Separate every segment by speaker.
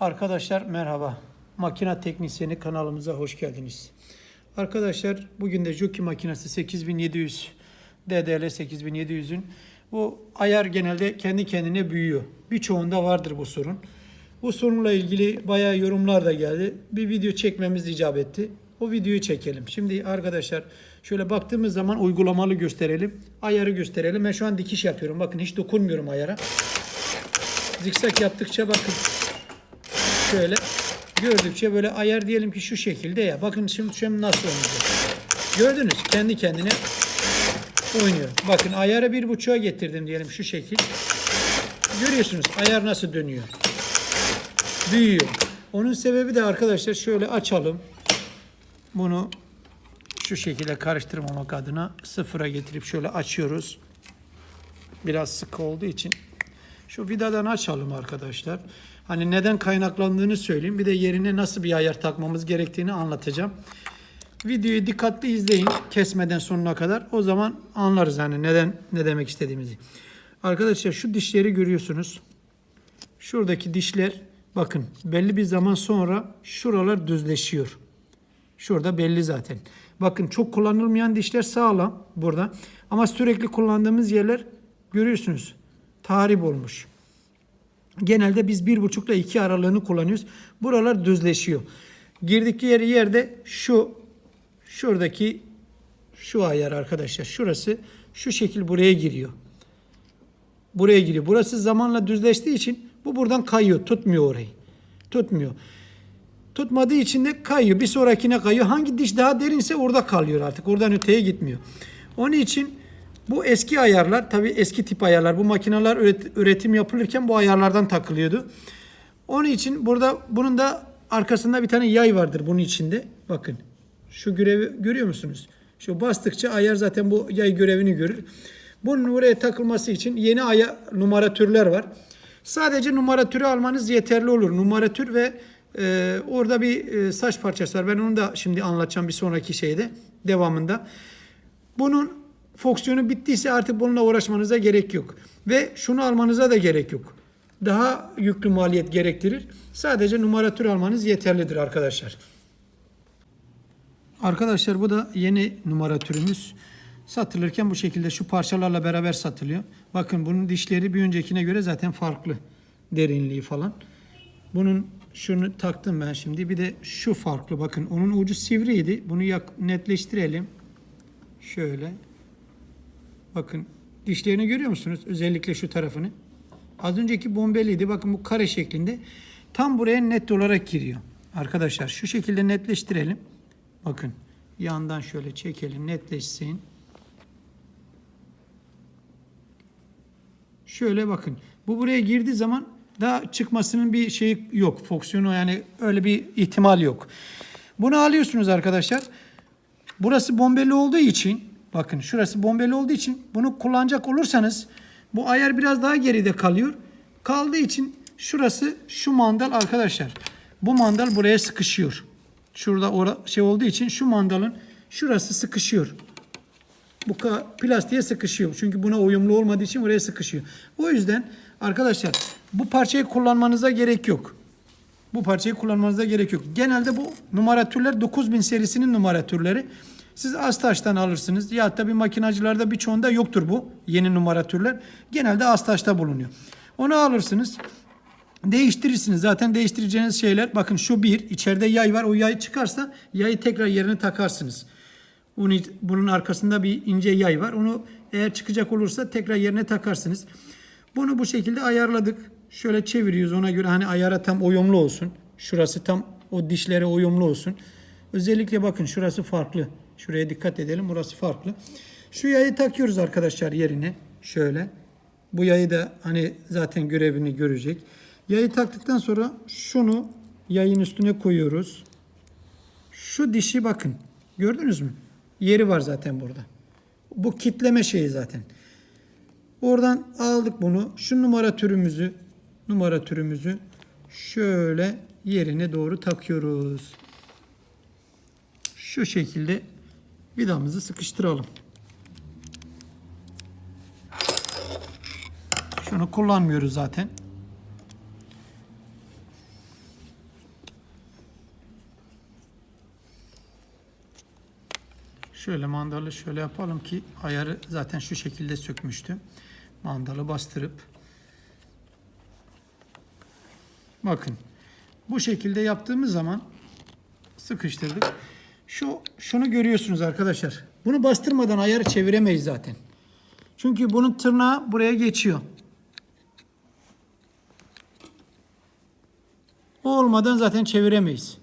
Speaker 1: Arkadaşlar merhaba. Makina Teknisyeni kanalımıza hoş geldiniz. Arkadaşlar bugün de Jockey makinesi 8700 DDL 8700'ün bu ayar genelde kendi kendine büyüyor. Birçoğunda vardır bu sorun. Bu sorunla ilgili bayağı yorumlar da geldi. Bir video çekmemiz icap etti. O videoyu çekelim. Şimdi arkadaşlar şöyle baktığımız zaman uygulamalı gösterelim. Ayarı gösterelim. Ben şu an dikiş yapıyorum. Bakın hiç dokunmuyorum ayara. Zikzak yaptıkça bakın şöyle gördükçe böyle ayar diyelim ki şu şekilde ya. Bakın şimdi şimdi nasıl oynayacak. Gördünüz kendi kendine oynuyor. Bakın ayarı bir buçuğa getirdim diyelim şu şekil. Görüyorsunuz ayar nasıl dönüyor. Büyüyor. Onun sebebi de arkadaşlar şöyle açalım. Bunu şu şekilde karıştırmamak adına sıfıra getirip şöyle açıyoruz. Biraz sıkı olduğu için şu vidadan açalım arkadaşlar. Hani neden kaynaklandığını söyleyeyim. Bir de yerine nasıl bir ayar takmamız gerektiğini anlatacağım. Videoyu dikkatli izleyin kesmeden sonuna kadar. O zaman anlarız hani neden ne demek istediğimizi. Arkadaşlar şu dişleri görüyorsunuz. Şuradaki dişler bakın belli bir zaman sonra şuralar düzleşiyor. Şurada belli zaten. Bakın çok kullanılmayan dişler sağlam burada. Ama sürekli kullandığımız yerler görüyorsunuz. Tahrip olmuş. Genelde biz bir buçukla iki aralığını kullanıyoruz. Buralar düzleşiyor. Girdikleri yerde şu şuradaki şu ayar arkadaşlar. Şurası şu şekil buraya giriyor. Buraya giriyor. Burası zamanla düzleştiği için bu buradan kayıyor. Tutmuyor orayı. Tutmuyor. Tutmadığı için de kayıyor. Bir sonrakine kayıyor. Hangi diş daha derinse orada kalıyor artık. Oradan öteye gitmiyor. Onun için bu eski ayarlar tabii eski tip ayarlar. Bu makineler üret- üretim yapılırken bu ayarlardan takılıyordu. Onun için burada bunun da arkasında bir tane yay vardır bunun içinde. Bakın şu görevi görüyor musunuz? Şu bastıkça ayar zaten bu yay görevini görür. Bunun buraya takılması için yeni aya numaratörler var. Sadece numaratörü almanız yeterli olur. Numaratör ve e, orada bir e, saç parçası var. Ben onu da şimdi anlatacağım bir sonraki şeyde devamında. Bunun fonksiyonu bittiyse artık bununla uğraşmanıza gerek yok. Ve şunu almanıza da gerek yok. Daha yüklü maliyet gerektirir. Sadece numaratör almanız yeterlidir arkadaşlar. Arkadaşlar bu da yeni numaratörümüz. Satılırken bu şekilde şu parçalarla beraber satılıyor. Bakın bunun dişleri bir öncekine göre zaten farklı. Derinliği falan. Bunun şunu taktım ben şimdi. Bir de şu farklı. Bakın onun ucu sivriydi. Bunu yak- netleştirelim. Şöyle. Bakın dişlerini görüyor musunuz? Özellikle şu tarafını. Az önceki bombeliydi. Bakın bu kare şeklinde. Tam buraya net olarak giriyor. Arkadaşlar şu şekilde netleştirelim. Bakın yandan şöyle çekelim netleşsin. Şöyle bakın. Bu buraya girdiği zaman daha çıkmasının bir şeyi yok. Fonksiyonu yani öyle bir ihtimal yok. Bunu alıyorsunuz arkadaşlar. Burası bombeli olduğu için bakın şurası bombeli olduğu için bunu kullanacak olursanız bu ayar biraz daha geride kalıyor. Kaldığı için şurası şu mandal arkadaşlar. Bu mandal buraya sıkışıyor. Şurada ora, şey olduğu için şu mandalın şurası sıkışıyor. Bu plastiğe sıkışıyor. Çünkü buna uyumlu olmadığı için buraya sıkışıyor. O yüzden arkadaşlar bu parçayı kullanmanıza gerek yok. Bu parçayı kullanmanıza gerek yok. Genelde bu numaratörler 9000 serisinin numaratörleri. Siz Astaş'tan alırsınız. Ya tabii makinacılarda birçoğunda yoktur bu yeni numaratörler. Genelde Astaş'ta bulunuyor. Onu alırsınız. Değiştirirsiniz. Zaten değiştireceğiniz şeyler bakın şu bir içeride yay var. O yay çıkarsa yayı tekrar yerine takarsınız. Bunun arkasında bir ince yay var. Onu eğer çıkacak olursa tekrar yerine takarsınız. Bunu bu şekilde ayarladık. Şöyle çeviriyoruz ona göre hani ayara tam uyumlu olsun. Şurası tam o dişlere uyumlu olsun. Özellikle bakın şurası farklı. Şuraya dikkat edelim. Burası farklı. Şu yayı takıyoruz arkadaşlar yerine. Şöyle. Bu yayı da hani zaten görevini görecek. Yayı taktıktan sonra şunu yayın üstüne koyuyoruz. Şu dişi bakın. Gördünüz mü? Yeri var zaten burada. Bu kitleme şeyi zaten. Oradan aldık bunu. Şu numara türümüzü numara türümüzü şöyle yerine doğru takıyoruz. Şu şekilde vidamızı sıkıştıralım. Şunu kullanmıyoruz zaten. Şöyle mandalı şöyle yapalım ki ayarı zaten şu şekilde sökmüştü. Mandalı bastırıp bakın bu şekilde yaptığımız zaman sıkıştırdık. Şu şunu görüyorsunuz arkadaşlar. Bunu bastırmadan ayarı çeviremeyiz zaten. Çünkü bunun tırnağı buraya geçiyor. O olmadan zaten çeviremeyiz.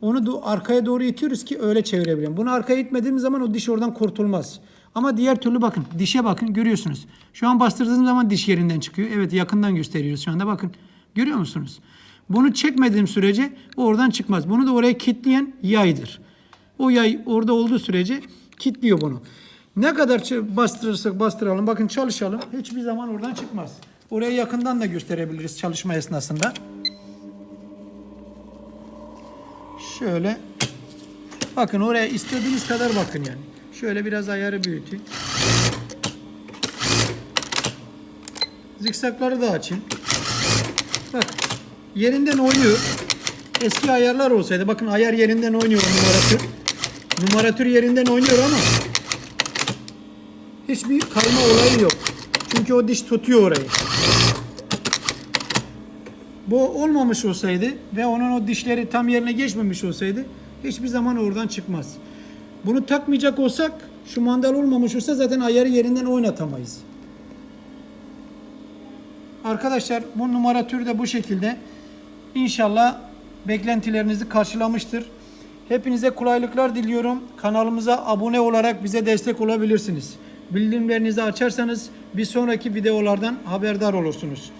Speaker 1: Onu do- arkaya doğru itiyoruz ki öyle çevirebilelim. Bunu arkaya itmediğimiz zaman o diş oradan kurtulmaz. Ama diğer türlü bakın dişe bakın görüyorsunuz. Şu an bastırdığım zaman diş yerinden çıkıyor. Evet yakından gösteriyoruz şu anda bakın. Görüyor musunuz? Bunu çekmediğim sürece oradan çıkmaz. Bunu da oraya kitleyen yaydır. O yay orada olduğu sürece kitliyor bunu. Ne kadar bastırırsak bastıralım bakın çalışalım hiçbir zaman oradan çıkmaz. Oraya yakından da gösterebiliriz çalışma esnasında. Şöyle bakın oraya istediğiniz kadar bakın yani. Şöyle biraz ayarı büyütün. Zikzakları da açın. Yerinden oynuyor. Eski ayarlar olsaydı bakın ayar yerinden oynuyor numaratür. Numaratür yerinden oynuyor ama hiçbir kayma olayı yok. Çünkü o diş tutuyor orayı. Bu olmamış olsaydı ve onun o dişleri tam yerine geçmemiş olsaydı hiçbir zaman oradan çıkmaz. Bunu takmayacak olsak şu mandal olmamış olsa zaten ayarı yerinden oynatamayız. Arkadaşlar bu numaratür de bu şekilde. İnşallah beklentilerinizi karşılamıştır. Hepinize kolaylıklar diliyorum. Kanalımıza abone olarak bize destek olabilirsiniz. Bildirimlerinizi açarsanız bir sonraki videolardan haberdar olursunuz.